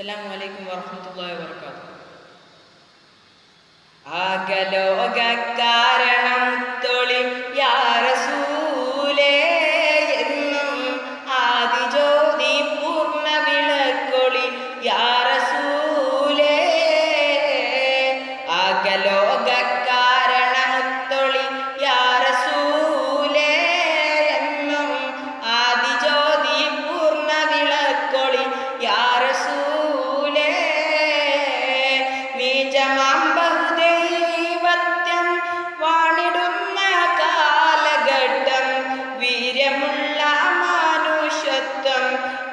السلام عليكم ورحمة الله وبركاته. آه، أكلوا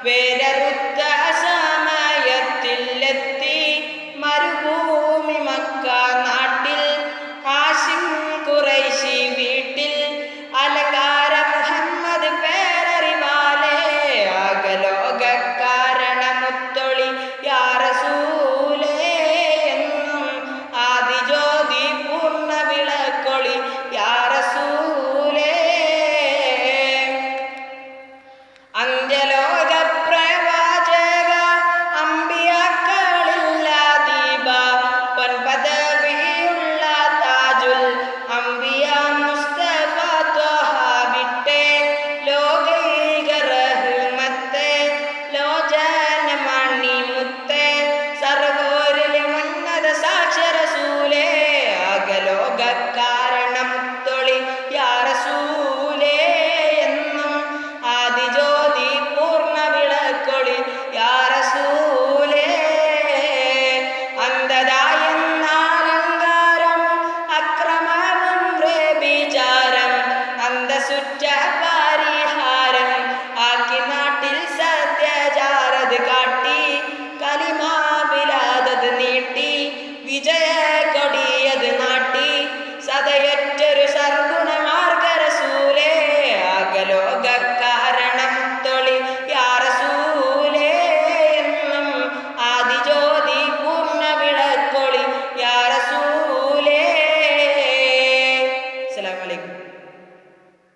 വേരറുത്ത അസാമയത്തിലെത്തി മരുഭൂമി മക്ക നാട്ടിൽ ഹാഷിം കുറൈശി വീട്ടിൽ. അലകാര മുഹമ്മദ് പേരറിവാലേ ആകലോക കാരണമുത്തൊളി യാറസൂലേ എന്നും ആദിജ്യോതി പൂർണ വിളക്കൊളി യാറസൂലേ. അഞ്ജല